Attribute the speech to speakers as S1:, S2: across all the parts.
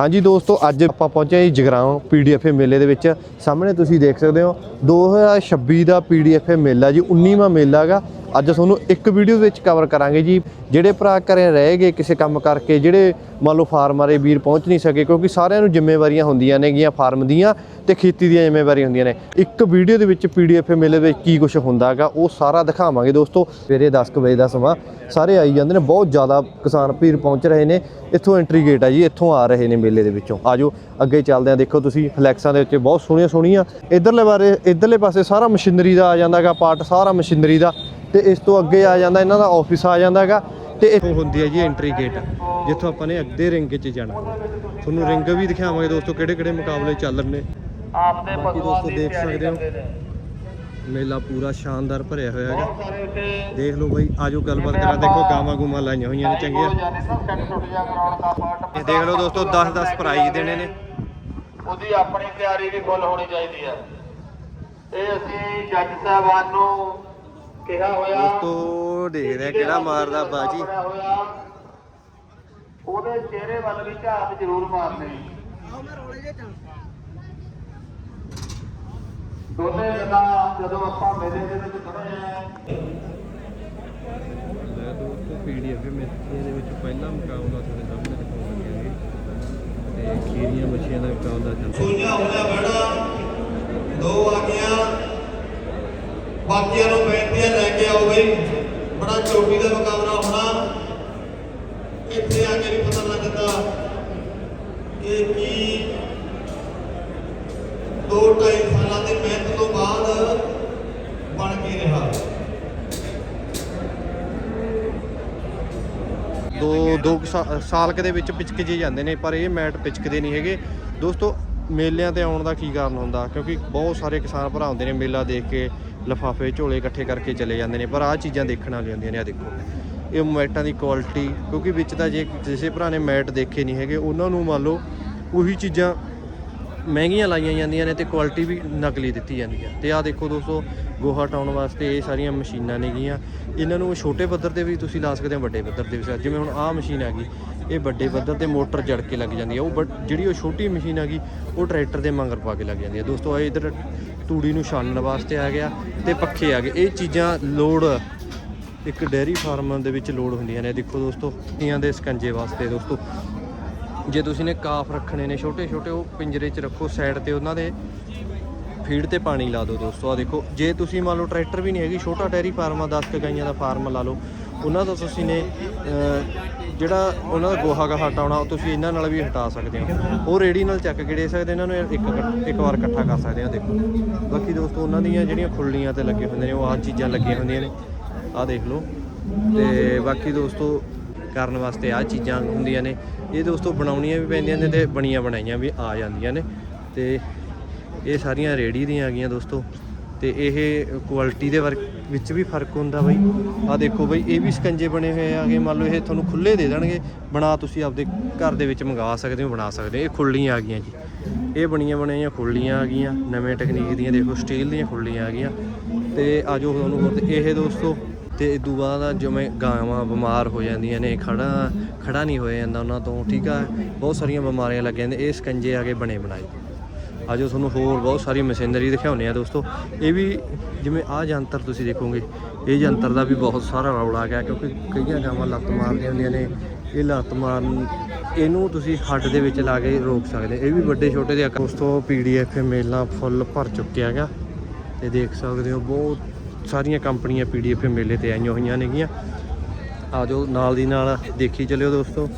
S1: ਹਾਂਜੀ ਦੋਸਤੋ, ਅੱਜ ਆਪਾਂ ਪਹੁੰਚੇ ਹਾਂ ਜੀ ਜਗਰਾਉਂ ਪੀਡੀਐਫਏ ਮੇਲੇ ਦੇ ਵਿੱਚ। ਸਾਹਮਣੇ ਤੁਸੀਂ ਦੇਖ ਸਕਦੇ ਹੋ 2026 ਦਾ ਪੀਡੀਐਫਏ ਮੇਲਾ ਜੀ 19ਵਾਂ ਮੇਲਾ ਹੈਗਾ। ਅੱਜ ਤੁਹਾਨੂੰ ਇੱਕ ਵੀਡੀਓ ਵਿੱਚ ਕਵਰ ਕਰਾਂਗੇ ਜੀ। ਜਿਹੜੇ ਭਰਾ ਘਰੇ ਰਹਿ ਗਏ ਕਿਸੇ ਕੰਮ ਕਰਕੇ, ਜਿਹੜੇ ਮੰਨ ਲਓ ਫਾਰਮਾਂ ਵੀਰ ਪਹੁੰਚ ਨਹੀਂ ਸਕੇ, ਕਿਉਂਕਿ ਸਾਰਿਆਂ ਨੂੰ ਜ਼ਿੰਮੇਵਾਰੀਆਂ ਹੁੰਦੀਆਂ ਨੇਗੀਆਂ ਫਾਰਮ ਦੀਆਂ ਤੇ ਖੇਤੀ ਦੀਆਂ ਜ਼ਿੰਮੇਵਾਰੀਆਂ ਹੁੰਦੀਆਂ ਨੇ। ਇੱਕ ਵੀਡੀਓ ਦੇ ਵਿੱਚ ਪੀਡੀਐਫਏ ਮੇਲੇ ਵਿੱਚ ਕੀ ਕੁਝ ਹੁੰਦਾ ਹੈਗਾ ਉਹ ਸਾਰਾ ਦਿਖਾਵਾਂਗੇ ਦੋਸਤੋ। ਸਵੇਰੇ 10 ਕੁ ਵਜੇ ਦਾ ਸਮਾਂ, ਸਾਰੇ ਆਈ ਜਾਂਦੇ ਨੇ, ਬਹੁਤ ਜ਼ਿਆਦਾ ਕਿਸਾਨ ਵੀਰ ਪਹੁੰਚ ਰਹੇ ਨੇ। ਇੱਥੋਂ ਐਂਟਰੀ ਗੇਟ ਆ ਜੀ, ਇੱਥੋਂ ਆ ਰਹੇ ਨੇ ਮੇਲੇ ਦੇ ਵਿੱਚੋਂ। ਆਜੋ, ਅੱਗੇ ਚੱਲਦੇ ਆ ਦੇਖੋ ਤੁਸੀਂ ਫਲੈਕਸਾਂ ਦੇ ਉੱਤੇ ਬਹੁਤ ਸੋਹਣੀਆਂ ਸੋਹਣੀਆਂ ਇਧਰਲੇ ਬਾਰੇ, ਇਧਰਲੇ ਪਾਸੇ ਸਾਰਾ ਮਸ਼ੀਨਰੀ ਦਾ ਆ ਜਾਂਦਾ ਹੈਗਾ ਪਾਰਟ ਸਾਰਾ ਮਸ਼ੀਨਰੀ ਦਾ। ਤੇ ਇਸ ਤੋਂ ਅੱਗੇ ਆ ਜਾਂਦਾ ਇਹਨਾਂ ਦਾ ਆਫਿਸ ਆ ਜਾਂਦਾ ਹੈਗਾ ਤੇ ਇੱਥੋਂ ਹੁੰਦੀ ਹੈ ਜੀ ਐਂਟਰੀ ਗੇਟ ਜਿੱਥੋਂ ਆਪਾਂ ਨੇ ਅੱਧੇ ਰਿੰਗ 'ਚ ਜਾਣਾ। ਤੁਹਾਨੂੰ ਰਿੰਗ ਵੀ ਦਿਖਾਵਾਂਗੇ ਦੋਸਤੋ ਕਿਹੜੇ ਕਿਹੜੇ ਮੁਕਾਬਲੇ ਚੱਲ ਰਹੇ ਨੇ।
S2: ਆਪਦੇ ਭਗਵਾਨ ਦੀ
S1: ਦੇਖ ਸਕਦੇ ਹੋ। ਮੇਲਾ ਪੂਰਾ ਸ਼ਾਨਦਾਰ ਭਰਿਆ ਹੋਇਆ ਹੈਗਾ। ਦੇਖ ਲਓ ਬਾਈ ਆਜੋ ਗੱਲਬਾਤ ਕਰਾਂ। ਦੇਖੋ ਗਾਵਾਂ ਗੂਮਾਂ ਲਾਈਆਂ ਹੋਈਆਂ ਨੇ ਚੰਗੀਆਂ। ਇਹ ਦੇਖ ਲਓ ਦੋਸਤੋ 10 10 ਪ੍ਰਾਈਜ਼ ਦੇਣੇ ਨੇ।
S2: ਉਹਦੀ ਆਪਣੀ ਤਿਆਰੀ ਵੀ ਫੁੱਲ ਹੋਣੀ ਚਾਹੀਦੀ ਹੈ। ਇਹ ਅਸੀਂ ਜੱਜ ਸਾਹਿਬਾਨ ਨੂੰ ਕਿਹਾ ਹੋਇਆ
S1: ਦੋਸਤੋ ਦੇਖਦੇ ਆ ਕਿਹੜਾ ਮਾਰਦਾ ਬਾਜੀ।
S2: ਉਹਦੇ ਚਿਹਰੇ ਵੱਲ ਵੀ ਝਾਤ ਜ਼ਰੂਰ ਮਾਰਨੀ। ਦੋਨੇ ਜਣਾ ਜਦੋਂ ਆਪਾਂ ਮੇਲੇ ਦੇ ਵਿੱਚ ਖੜੇ ਆ
S1: ਦੋਸਤੋ ਪੀਡੀਐਫ ਮੇਲੇ ਦੇ ਵਿੱਚ ਪਹਿਲਾ ਮੁਕਾਬਲਾ ਤੁਹਾਡੇ ਸਾਹਮਣੇ ਦਿਖਾਉਣ ਲੱਗਿਆ ਜੀ। ਤੇ ਖੀਰੀਆਂ ਮੱਛੀਆਂ ਦਾ ਮੁਕਾਬਲਾ ਚੱਲ
S3: ਸੂਈਆਂ ਹੋਇਆ ਬੜਾ ਦੋ ਆ ਗਿਆ ਬਾਕੀਆਂ ਨੂੰ ਬੇਨਤੀਆਂ ਲੈ ਕੇ ਆਓ ਬਈ। ਬੜਾ ਚੋਟੀ ਦਾ ਮੁਕਾਬਲਾ ਹੋਣਾ। ਇੱਥੇ ਆ ਕੇ ਵੀ ਪਤਾ ਲੱਗਦਾ ਕਿ ਕੀ ਦੋ ਢਾਈ ਸਾਲਾਂ ਦੀ ਮਿਹਨਤ ਤੋਂ ਬਾਅਦ ਬਣ ਕੇ ਰਿਹਾ।
S1: ਦੋ ਦੋ ਸਾਲ ਕਦੇ ਵਿੱਚ ਪਿਚਕ ਜੇ ਜਾਂਦੇ ਨੇ, ਪਰ ਇਹ ਮੈਟ ਪਿਚਕਦੇ ਨਹੀਂ ਹੈਗੇ। ਦੋਸਤੋ, ਮੇਲਿਆਂ ਤੇ ਆਉਣ ਦਾ ਕੀ ਕਾਰਨ ਹੁੰਦਾ? ਕਿਉਂਕਿ ਬਹੁਤ ਸਾਰੇ ਕਿਸਾਨ ਭਰਾ ਹੁੰਦੇ ਨੇ ਮੇਲਾ ਦੇਖ ਕੇ। ਲਫਾਫੇ, ਝੋਲੇ ਇਕੱਠੇ ਕਰਕੇ ਚਲੇ ਜਾਂਦੇ ਨੇ, ਪਰ ਆਹ ਚੀਜ਼ਾਂ ਦੇਖਣ ਵਾਲੀਆਂ ਹੁੰਦੀਆਂ ਨੇ ਆ ਦੇਖੋ। ਇਹ ਮੈਟਾਂ ਦੀ ਕੁਆਲਿਟੀ ਕਿਉਂਕਿ ਵਿੱਚ ਤਾਂ ਜੇ ਕਿਸੇ ਭਰਾ ਨੇ ਮੈਟ ਦੇਖੇ ਨਹੀਂ ਹੈਗੇ, ਉਹਨਾਂ ਨੂੰ ਮੰਨ ਲਓ ਉਹੀ ਚੀਜ਼ਾਂ ਮਹਿੰਗੀਆਂ ਲਾਈਆਂ ਜਾਂਦੀਆਂ ਨੇ ਤੇ ਕੁਆਲਿਟੀ ਵੀ ਨਕਲੀ ਦਿੱਤੀ ਜਾਂਦੀ ਹੈ ਤੇ ਆਹ ਦੇਖੋ ਦੋਸਤੋ, ਗੋਹਾ ਟਾਉਣ ਵਾਸਤੇ ਇਹ ਸਾਰੀਆਂ ਮਸ਼ੀਨਾਂ ਨੇਗੀਆਂ। ਇਹਨਾਂ ਨੂੰ ਛੋਟੇ ਪੱਧਰ ਤੇ ਵੀ ਤੁਸੀਂ ਲਾ ਸਕਦੇ ਹੋ, ਵੱਡੇ ਪੱਧਰ ਤੇ ਵੀ ਜਿਵੇਂ ਹੁਣ ਆਹ ਮਸ਼ੀਨ ਹੈਗੀ ਇਹ ਵੱਡੇ ਪੱਧਰ ਤੇ ਮੋਟਰ ਜੜ ਕੇ ਲੱਗ ਜਾਂਦੀ ਹੈ ਉਹ ਬਟ ਜਿਹੜੀ ਉਹ ਛੋਟੀ ਮਸ਼ੀਨ ਹੈਗੀ ਉਹ ਟਰੈਕਟਰ ਦੇ ਮੰਗਰ ਪਾ ਕੇ ਲੱਗ ਜਾਂਦੀ ਹੈ ਦੋਸਤੋ ਆ ਇਧਰ ਤੂੜੀ ਨੂੰ ਛਾਨਣ ਵਾਸਤੇ ਆ ਗਿਆ ਤੇ ਪੱਖੇ ਆ ਗਏ। ਇਹ ਚੀਜ਼ਾਂ ਲੋਡ ਇੱਕ ਡੇਅਰੀ ਫਾਰਮ ਦੇ ਵਿੱਚ ਲੋਡ ਹੁੰਦੀਆਂ ਨੇ। ਦੇਖੋ ਦੋਸਤੋ ਤੀਆਂ ਦੇ ਸਕੰਜੇ ਵਾਸਤੇ ਦੋਸਤੋ। ਜੇ ਤੁਸੀਂ ਨੇ ਕਾਫ ਰੱਖਣੇ ਨੇ ਛੋਟੇ ਛੋਟੇ ਉਹ ਪਿੰਜਰੇ 'ਚ ਰੱਖੋ, ਸਾਈਡ ਤੇ ਉਹਨਾਂ ਦੇ ਫੀਡ ਤੇ ਪਾਣੀ ਲਾ ਦਿਓ ਦੋਸਤੋ। ਆ ਦੇਖੋ, ਜੇ ਤੁਸੀਂ ਮੰਨ ਲਓ ਟਰੈਕਟਰ ਵੀ ਨਹੀਂ ਹੈਗੀ, ਛੋਟਾ ਡੈਰੀ ਫਾਰਮ ਆ 10 ਕੁ ਗਾਈਆਂ ਦਾ ਫਾਰਮ ਲਾ ਲਓ। ਉਹਨਾਂ ਤੋਂ ਤੁਸੀਂ ਨੇ ਜਿਹੜਾ ਉਹਨਾਂ ਦਾ ਗੋਹਾ ਗਾ ਹਟਾਉਣਾ ਤੁਸੀਂ ਇਹਨਾਂ ਨਾਲ ਵੀ ਹਟਾ ਸਕਦੇ ਹੋ। ਉਹ ਰੇੜੀ ਨਾਲ ਚੱਕ ਕੇ ਦੇ ਸਕਦੇ ਇਹਨਾਂ ਨੂੰ ਇੱਕ ਇੱਕ ਵਾਰ ਇਕੱਠਾ ਕਰ ਸਕਦੇ ਆ ਦੇਖੋ। ਬਾਕੀ ਦੋਸਤੋ, ਉਹਨਾਂ ਦੀਆਂ ਜਿਹੜੀਆਂ ਖੁੱਲੀਆਂ ਤੇ ਲੱਗੇ ਹੁੰਦੇ ਨੇ, ਉਹ ਆਹ ਚੀਜ਼ਾਂ ਲੱਗੀਆਂ ਹੁੰਦੀਆਂ ਨੇ। ਆਹ ਦੇਖ ਲਓ। ਤੇ ਬਾਕੀ ਦੋਸਤੋ, ਕਰਨ ਵਾਸਤੇ ਆਹ ਚੀਜ਼ਾਂ ਹੁੰਦੀਆਂ ਨੇ। ਇਹ ਦੋਸਤੋ, ਬਣਾਉਣੀਆਂ ਵੀ ਪੈਂਦੀਆਂ ਨੇ ਤੇ ਬਣੀਆਂ ਬਣਾਈਆਂ ਵੀ ਆ ਜਾਂਦੀਆਂ ਨੇ। ਤੇ ਇਹ ਸਾਰੀਆਂ ਰੇੜੀ ਦੀਆਂ ਆ ਗਈਆਂ ਦੋਸਤੋ। ਤੇ ਇਹ ਕੁਆਲਿਟੀ ਦੇ ਵਰਕ ਵਿੱਚ ਵੀ ਫ਼ਰਕ ਹੁੰਦਾ ਬਾਈ। ਆ ਦੇਖੋ ਬਾਈ, ਇਹ ਵੀ ਸਕੰਜੇ ਬਣੇ ਹੋਏ ਆਗੇ ਮੰਨ ਲਓ ਇਹ ਤੁਹਾਨੂੰ ਖੁੱਲੇ ਦੇ ਦੇਣਗੇ। ਬਣਾ ਤੁਸੀਂ ਆਪਦੇ ਘਰ ਦੇ ਵਿੱਚ ਮੰਗਾ ਸਕਦੇ ਹੋ, ਬਣਾ ਸਕਦੇ ਹੋ। ਇਹ ਖੁੱਲੀਆਂ ਆ ਗਈਆਂ ਜੀ। ਇਹ ਬਣੀਆਂ ਬਣਾਈਆਂ ਖੁੱਲੀਆਂ ਆ ਗਈਆਂ। ਨਵੇਂ ਟੈਕਨੀਕ ਦੀਆਂ, ਦੇਖੋ ਸਟੀਲ ਦੀਆਂ ਖੁੱਲੀਆਂ ਆ ਗਈਆਂ। ਤੇ ਆਜੋ ਤੁਹਾਨੂੰ ਹੋਰ ਇਹ ਦੋਸਤੋ, ਤੇ ਇਦੋਂ ਬਾਅਦ ਜਿਵੇਂ ਗਾਵਾਂ ਬਿਮਾਰ ਹੋ ਜਾਂਦੀਆਂ ਨੇ, ਖੜਾ ਖੜਾ ਨਹੀਂ ਹੋਇਆ ਜਾਂਦਾ ਉਹਨਾਂ ਤੋਂ, ਠੀਕ ਆ? ਬਹੁਤ ਸਾਰੀਆਂ ਬਿਮਾਰੀਆਂ ਲੱਗ ਜਾਂਦੀਆਂ ਇਹ ਸਕੰਜੇ ਆ ਕੇ ਬਣੇ ਬਣਾਏ। ਆਜੋ ਤੁਹਾਨੂੰ ਹੋਰ ਬਹੁਤ ਸਾਰੀ ਮਸ਼ੀਨਰੀ ਦਿਖਾਉਂਦੇ ਆ ਦੋਸਤੋ। ਇਹ ਵੀ ਜਿਵੇਂ ਆਹ ਜੰਤਰ ਤੁਸੀਂ ਦੇਖੋਗੇ, ਇਹ ਯੰਤਰ ਦਾ ਵੀ ਬਹੁਤ ਸਾਰਾ ਰੌਲਾ ਗਿਆ ਕਿਉਂਕਿ ਕਈਆਂ ਗਾਵਾਂ ਲੱਤ ਮਾਰਦੀਆਂ ਹੁੰਦੀਆਂ ਨੇ। ਇਹ ਲੱਤ ਮਾਰਨ, ਇਹਨੂੰ ਤੁਸੀਂ ਹੱਡ ਦੇ ਵਿੱਚ ਲਾ ਕੇ ਰੋਕ ਸਕਦੇ ਇਹ ਵੀ ਵੱਡੇ ਛੋਟੇ ਦੇ ਆਕਾਰ ਦੋਸਤੋ ਪੀਡੀਐਫ ਮੇਲਾਂ ਫੁੱਲ ਭਰ ਚੁੱਕਿਆ ਹੈਗਾ ਤੇ ਦੇਖ ਸਕਦੇ ਹੋ, ਬਹੁਤ ਸਾਰੀਆਂ ਕੰਪਨੀਆਂ ਪੀਡੀਐਫ ਮੇਲੇ ਤੇ ਆਈਆਂ ਹੋਈਆਂ ਨੇਗੀਆਂ। ਆਜੋ, ਨਾਲ ਦੀ ਨਾਲ ਦੇਖੀ ਚੱਲਿਓ ਦੋਸਤੋ।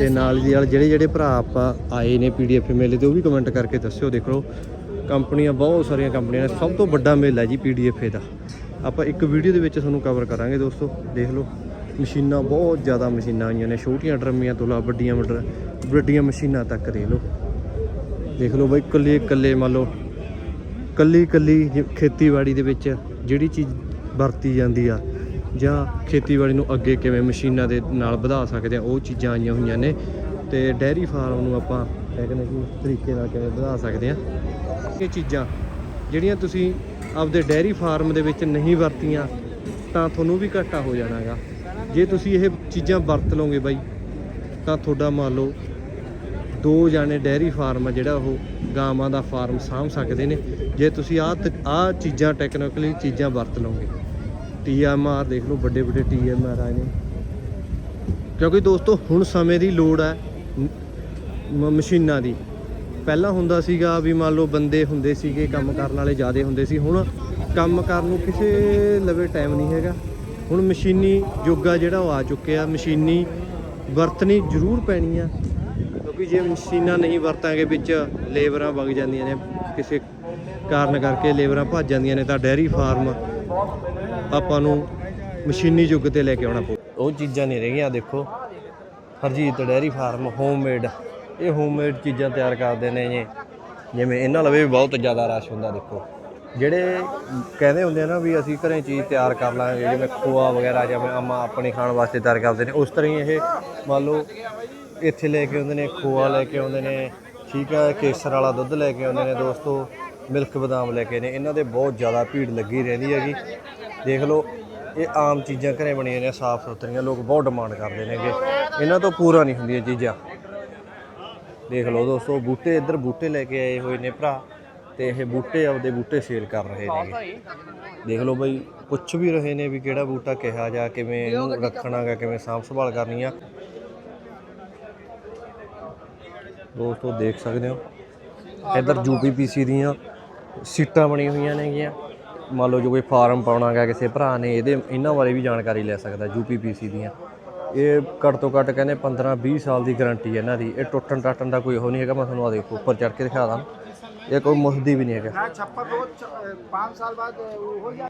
S1: ਤੇ ਨਾਲ ਦੀ ਨਾਲ ਜਿਹੜੇ ਜਿਹੜੇ ਭਰਾ ਆਪਾਂ ਆਏ ਨੇ ਪੀਡੀਐਫ ਮੇਲੇ ਤੇ, ਉਹ ਵੀ ਕਮੈਂਟ ਕਰਕੇ ਦੱਸਿਓ, ਦੇਖ। ਲਓ ਕੰਪਨੀਆਂ, ਬਹੁਤ ਸਾਰੀਆਂ ਕੰਪਨੀਆਂ ਨੇ। ਸਭ ਤੋਂ ਵੱਡਾ ਮੇਲਾ ਜੀ ਪੀਡੀਐਫ ਦਾ। ਆਪਾਂ ਇੱਕ ਵੀਡੀਓ ਦੇ ਵਿੱਚ ਤੁਹਾਨੂੰ ਕਵਰ ਕਰਾਂਗੇ ਦੋਸਤੋ। ਦੇਖ ਲਓ, ਮਸ਼ੀਨਾਂ, ਬਹੁਤ ਜ਼ਿਆਦਾ ਮਸ਼ੀਨਾਂ ਆਈਆਂ ਨੇ। ਛੋਟੀਆਂ ਡਰਮੀਆਂ ਤੋਂ ਲਾ ਵੱਡੀਆਂ ਮਟਰ ਵੱਡੀਆਂ ਮਸ਼ੀਨਾਂ ਤੱਕ ਦੇ ਲਓ। ਦੇਖ ਲਓ ਬਾਈ, ਇਕੱਲੇ ਇਕੱਲੇ ਮੰਨ ਲਓ ਕੱਲੀ ਕੱਲੀ ਖੇਤੀਬਾੜੀ ਦੇ ਵਿੱਚ ਜਿਹੜੀ ਚੀਜ਼ ਵਰਤੀ ਜਾਂਦੀ ਆ ਜਾਂ ਖੇਤੀਬਾੜੀ ਨੂੰ ਅੱਗੇ ਕਿਵੇਂ ਮਸ਼ੀਨਾਂ ਦੇ ਨਾਲ ਵਧਾ ਸਕਦੇ ਆ, ਉਹ ਚੀਜ਼ਾਂ ਆਈਆਂ ਹੋਈਆਂ ਨੇ। ਤੇ ਡੈਰੀ ਫਾਰਮ ਨੂੰ ਆਪਾਂ ਟੈਕਨੀਕੀ ਤਰੀਕੇ ਨਾਲ ਕਿਵੇਂ ਵਧਾ ਸਕਦੇ ਆ। ਇਹ ਚੀਜ਼ਾਂ ਜਿਹੜੀਆਂ ਤੁਸੀਂ ਆਪਦੇ ਡੈਰੀ ਫਾਰਮ ਦੇ ਵਿੱਚ ਨਹੀਂ ਵਰਤੀਆਂ, ਤਾਂ ਤੁਹਾਨੂੰ ਵੀ ਘਾਟਾ ਹੋ ਜਾਣਾਗਾ। ਜੇ ਤੁਸੀਂ ਇਹ ਚੀਜ਼ਾਂ ਵਰਤ ਲਓਗੇ ਬਾਈ, ਤਾਂ ਤੁਹਾਡਾ ਮੰਨ ਲਓ ਦੋ ਜਾਣੇ ਡੈਰੀ ਫਾਰਮ ਆ, ਜਿਹੜਾ ਉਹ ਗਾਵਾਂ ਦਾ ਫਾਰਮ ਸਾਂਭ ਸਕਦੇ ਨੇ। ਜੇ ਤੁਸੀਂ ਆਹ ਆਹ ਚੀਜ਼ਾਂ ਟੈਕਨੀਕਲੀ ਚੀਜ਼ਾਂ ਵਰਤ ਲਓਗੇ ਟੀਐਮਆਰ ਦੇਖ ਲਓ, ਵੱਡੇ ਵੱਡੇ ਟੀਐਮਆਰ ਆਏ ਨੇ। ਕਿਉਂਕਿ ਦੋਸਤੋ, ਹੁਣ ਸਮੇਂ ਦੀ ਲੋੜ ਹੈ, ਮ- ਮਸ਼ੀਨਾਂ ਦੀ। ਪਹਿਲਾਂ ਹੁੰਦਾ ਸੀਗਾ ਵੀ ਮੰਨ ਲਓ ਬੰਦੇ ਹੁੰਦੇ ਸੀਗੇ, ਕੰਮ ਕਰਨ ਵਾਲੇ ਜ਼ਿਆਦੇ ਹੁੰਦੇ ਸੀ। ਹੁਣ ਕੰਮ ਕਰਨ ਨੂੰ ਕਿਸੇ ਲਵੇ ਟਾਈਮ ਨਹੀਂ ਹੈਗਾ। ਹੁਣ ਮਸ਼ੀਨੀ ਯੁੱਗ ਜਿਹੜਾ, ਉਹ ਆ ਚੁੱਕਿਆ। ਮਸ਼ੀਨੀ ਵਰਤਣੀ ਜ਼ਰੂਰ ਪੈਣੀ ਆ। ਕਿਉਂਕਿ ਜੇ ਮਸ਼ੀਨਾਂ ਨਹੀਂ ਵਰਤਾਂਗੇ, ਵਿੱਚ ਲੇਬਰਾਂ ਵਗ ਜਾਂਦੀਆਂ ਨੇ। ਕਿਸੇ ਕਾਰਨ ਕਰਕੇ ਲੇਬਰਾਂ ਭੱਜ ਜਾਂਦੀਆਂ ਨੇ। ਤਾਂ ਡੈਰੀ ਫਾਰਮ ਆਪਾਂ ਨੂੰ ਮਸ਼ੀਨੀ ਯੁੱਗ ਤੇ ਲੈ ਕੇ ਆਉਣਾ ਪਊ। ਉਹ ਚੀਜ਼ਾਂ ਨਹੀਂ ਰਹੀਆਂ ਦੇਖੋ। ਹਰਜੀਤ ਡੈਰੀ ਫਾਰਮ ਹੋਮਮੇਡ ਇਹ ਹੋਮਮੇਡ ਚੀਜ਼ਾਂ ਤਿਆਰ ਕਰਦੇ ਨੇ ਜੀ। ਜਿਵੇਂ ਇਹਨਾਂ ਲਵੇ ਵੀ ਬਹੁਤ ਜ਼ਿਆਦਾ ਰਸ਼ ਹੁੰਦਾ, ਦੇਖੋ। ਜਿਹੜੇ ਕਹਿੰਦੇ ਹੁੰਦੇ ਆ ਨਾ ਵੀ ਅਸੀਂ ਘਰੇ ਚੀਜ਼ ਤਿਆਰ ਕਰ ਲਾਂਗੇ, ਜਿਵੇਂ ਖੋਆ ਵਗੈਰਾ, ਜਿਵੇਂ ਅੰਮਾ ਆਪਣੇ ਖਾਣ ਵਾਸਤੇ ਤਿਆਰ ਕਰਦੇ ਨੇ, ਉਸ ਤਰ੍ਹਾਂ ਹੀ ਇਹ ਮੰਨ ਲਓ ਇੱਥੇ ਲੈ ਕੇ ਆਉਂਦੇ ਨੇ, ਖੋਆ ਲੈ ਕੇ ਆਉਂਦੇ ਨੇ, ਠੀਕ ਹੈ ਕੇਸਰ ਵਾਲਾ ਦੁੱਧ ਲੈ ਕੇ ਆਉਂਦੇ ਨੇ, ਦੋਸਤੋ, ਮਿਲਕ ਬਦਾਮ ਲੈ ਕੇ ਨੇ। ਇਹਨਾਂ ਦੇ ਬਹੁਤ ਜ਼ਿਆਦਾ ਭੀੜ ਲੱਗੀ ਰਹਿੰਦੀ ਹੈਗੀ। ਦੇਖ ਲਓ, ਇਹ ਆਮ ਚੀਜ਼ਾਂ ਘਰੇ ਬਣੀਆਂ ਨੇ, ਸਾਫ਼ ਸੁਥਰੀਆਂ, ਲੋਕ ਬਹੁਤ ਡਿਮਾਂਡ ਕਰਦੇ ਨੇਗੇ ਇਹਨਾਂ ਤੋਂ ਪੂਰਾ ਨਹੀਂ ਹੁੰਦੀਆਂ ਚੀਜ਼ਾਂ। ਦੇਖ ਲਓ ਦੋਸਤੋ, ਬੂਟੇ ਇੱਧਰ ਬੂਟੇ ਲੈ ਕੇ ਆਏ ਹੋਏ ਨੇ ਭਰਾ, ਤੇ ਇਹ ਬੂਟੇ ਆਪਦੇ ਬੂਟੇ ਸੇਲ ਕਰ ਰਹੇ ਨੇ। ਦੇਖ ਲਓ ਬਈ, ਪੁੱਛ ਵੀ ਰਹੇ ਨੇ ਵੀ ਕਿਹੜਾ ਬੂਟਾ ਕਿਹਾ ਜਾ, ਕਿਵੇਂ ਇਹਨੂੰ ਰੱਖਣਾਗਾ, ਕਿਵੇਂ ਸਾਂਭ ਸੰਭਾਲ ਕਰਨੀ ਆ। ਦੋਸਤੋ, ਦੇਖ ਸਕਦੇ ਹੋ, ਇੱਧਰ ਯੂਪੀਪੀਸੀ ਦੀਆਂ ਸੀਟਾਂ ਬਣੀ ਹੋਈਆਂ ਨੇਗੀਆਂ। ਮੰਨ ਲਓ ਜੋ ਕੋਈ ਫਾਰਮ ਪਾਉਣਾ ਪਾਉਣਾਗਾ ਕਿਸੇ ਭਰਾ ਨੇ ਇਹਦੇ ਇਹਨਾਂ ਬਾਰੇ ਵੀ ਜਾਣਕਾਰੀ ਲੈ ਸਕਦਾ ਯੂਪੀਪੀਸੀ ਦੀਆਂ। ਇਹ ਘੱਟ ਤੋਂ ਘੱਟ ਕਹਿੰਦੇ 15 20 ਸਾਲ ਦੀ ਗਾਰੰਟੀ ਹੈ ਇਹਨਾਂ ਦੀ। ਇਹ ਟੁੱਟਣ ਟਾਟਣ ਦਾ ਕੋਈ ਉਹ ਨਹੀਂ ਹੈਗਾ ਮੈਂ ਤੁਹਾਨੂੰ ਆ ਦੇਖੋ ਉੱਪਰ ਚੜ ਕੇ ਦਿਖਾ ਦਾਂ। ਇਹ ਕੋਈ ਮੁਸਦੀ ਵੀ ਨਹੀਂ ਹੈਗਾ।
S4: 56 ਰੋਜ਼ 5 ਸਾਲ ਬਾਅਦ ਹੋ ਜਾ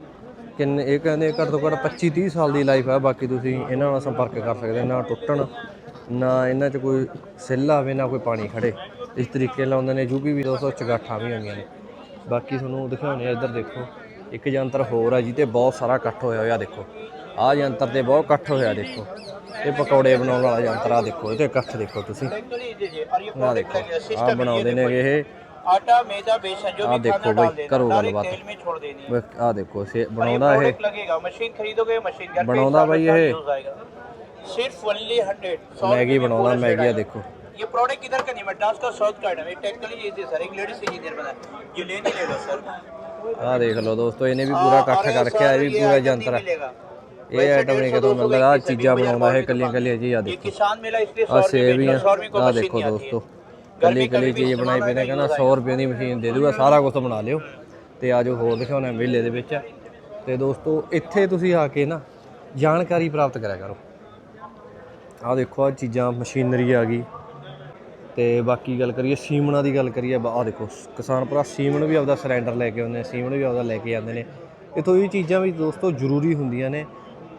S1: ਕਿੰਨੇ ਇਹ ਕਹਿੰਦੇ ਘੱਟ ਤੋਂ ਘੱਟ 25 30 ਸਾਲ ਦੀ ਲਾਈਫ ਹੈ ਬਾਕੀ ਤੁਸੀਂ ਇਹਨਾਂ ਨਾਲ ਸੰਪਰਕ ਕਰ ਸਕਦੇ ਨਾ ਟੁੱਟਣ ਨਾ ਇਹਨਾਂ 'ਚ ਕੋਈ ਸਿੱਲਾ ਆਵੇ ਨਾ ਕੋਈ ਪਾਣੀ ਖੜੇ ਇਸ ਤਰੀਕੇ ਨਾਲ ਉਹਨਾਂ ਨੇ ਯੂਪੀ ਵੀ 200 ਚਗਾਠਾਂ ਵੀ ਹੋਈਆਂ ਨੇ। ਬਾਕੀ ਤੁਹਾਨੂੰ ਦਿਖਾਉਣੇ ਇੱਧਰ ਦੇਖੋ। ਇੱਕ ਯੰਤਰ ਹੋਰ ਆ ਜਿਹਤੇ ਬਹੁਤ ਸਾਰਾ ਇਕੱਠ ਹੋਇਆ ਹੋਇਆ ਦੇਖੋ ਆਹ ਯੰਤਰ ਤੇ ਬਹੁਤ ਇਕੱਠ ਹੋਇਆ ਦੇਖੋ ਇਹ ਪਕੌੜੇ ਬਣਾਉਣ ਵਾਲਾ ਯੰਤਰ ਆ ਦੇਖੋ ਇਹਦੇ ਇਕੱਠ ਦੇਖੋ ਤੁਸੀਂ ਆਹ ਦੇਖੋ ਆਹ ਬਣਾਉਂਦੇ ਨੇ ਇਹ
S2: आटा मैदा बेसन जो
S1: ਆਹ
S2: भी
S1: ਦੇਖੋ
S2: खाना डाल
S1: ਬਈ
S2: देना
S1: ਕਰੋ
S2: डायरेक्ट
S1: ਗੱਲਬਾਤ
S2: तेल में छोड़ देनी है
S1: ਆਹ ਦੇਖੋ ਸੇ
S2: और ये
S1: ਬਣਾਉਂਦਾ ਇਹ
S2: प्रोडक्ट लगेगा मशीन खरीदोगे मशीन घर पे
S1: ਬਣਾਉਂਦਾ
S2: सालों
S1: भाई
S2: साल
S1: ये।
S2: यूज आएगा सिर्फ ओनली हंड्रेड
S1: ਮੈਗੀ ਬਣਾਉਂਦਾ ਮੈਗੀ ਆ ਦੇਖੋ
S2: ये प्रोडक्ट किधर का नहीं मद्रास का साउथ का है ये टेक्निकली इजी सर एक लेडीज इंजीनियर बना है। ये ले नहीं लेगा सर
S1: ਆ ਦੇਖ ਲਓ ਦੋਸਤੋ ਇਹਨੇ ਵੀ ਪੂਰਾ ਇਕੱਠ ਕਰ ਰੱਖਿਆ ਇਹ ਵੀ ਪੂਰਾ ਯੰਤਰ ਹੈ ਇਹ ਆਈਟਮ ਨਹੀਂ ਕਿਤੋਂ ਮਿਲਦਾ ਆ ਚੀਜ਼ਾਂ ਬਣਾਉਂਦਾ ਹੈ ਕੱਲੀਆਂ ਕੱਲੀਆਂ ਜੀ ਆ ਦੇਖੋ।
S2: ਕਿਸਾਨ
S1: ਮੇਲਾ ਇਸ
S2: ਲਈ 100 ਰੁਪਏ 100 ਰੁਪਏ ਕੋ
S1: ਆ ਦੇਖੋ ਦੋਸਤੋ ਕੱਲੀ ਕੱਲੀ ਚੀਜ਼ ਬਣਾਈ ਪਈ ਕਹਿੰਦਾ 100 ਰੁਪਏ ਦੀ ਮਸ਼ੀਨ ਦੇ ਦੂਗਾ ਸਾਰਾ ਕੁਝ ਬਣਾ ਲਿਓ। ਤੇ ਆਜੋ ਹੋਰ ਦਿਖਾਉਣਾ ਮੇਲੇ ਦੇ ਵਿੱਚ। ਤੇ ਦੋਸਤੋ ਇੱਥੇ ਤੁਸੀਂ ਆ ਕੇ ਨਾ ਜਾਣਕਾਰੀ ਪ੍ਰਾਪਤ ਕਰਿਆ ਕਰੋ। ਆ ਦੇਖੋ ਆ ਚੀਜ਼ਾਂ ਮਸ਼ੀਨਰੀ ਆ ਗਈ। ਤੇ ਬਾਕੀ ਗੱਲ ਕਰੀਏ ਸੀਮਣਾ ਦੀ ਗੱਲ ਕਰੀਏ ਆ ਦੇਖੋ, ਕਿਸਾਨ ਭਰਾ ਸੀਮਣ ਵੀ ਆਪਦਾ ਸਿਲੰਡਰ ਲੈ ਕੇ ਆਉਂਦੇ ਨੇ, ਸੀਮਣ ਵੀ ਆਪਦਾ ਲੈ ਕੇ ਜਾਂਦੇ ਨੇ। ਇਥੋਂ ਇਹ ਚੀਜ਼ਾਂ ਵੀ ਦੋਸਤੋ ਜ਼ਰੂਰੀ ਹੁੰਦੀਆਂ ਨੇ।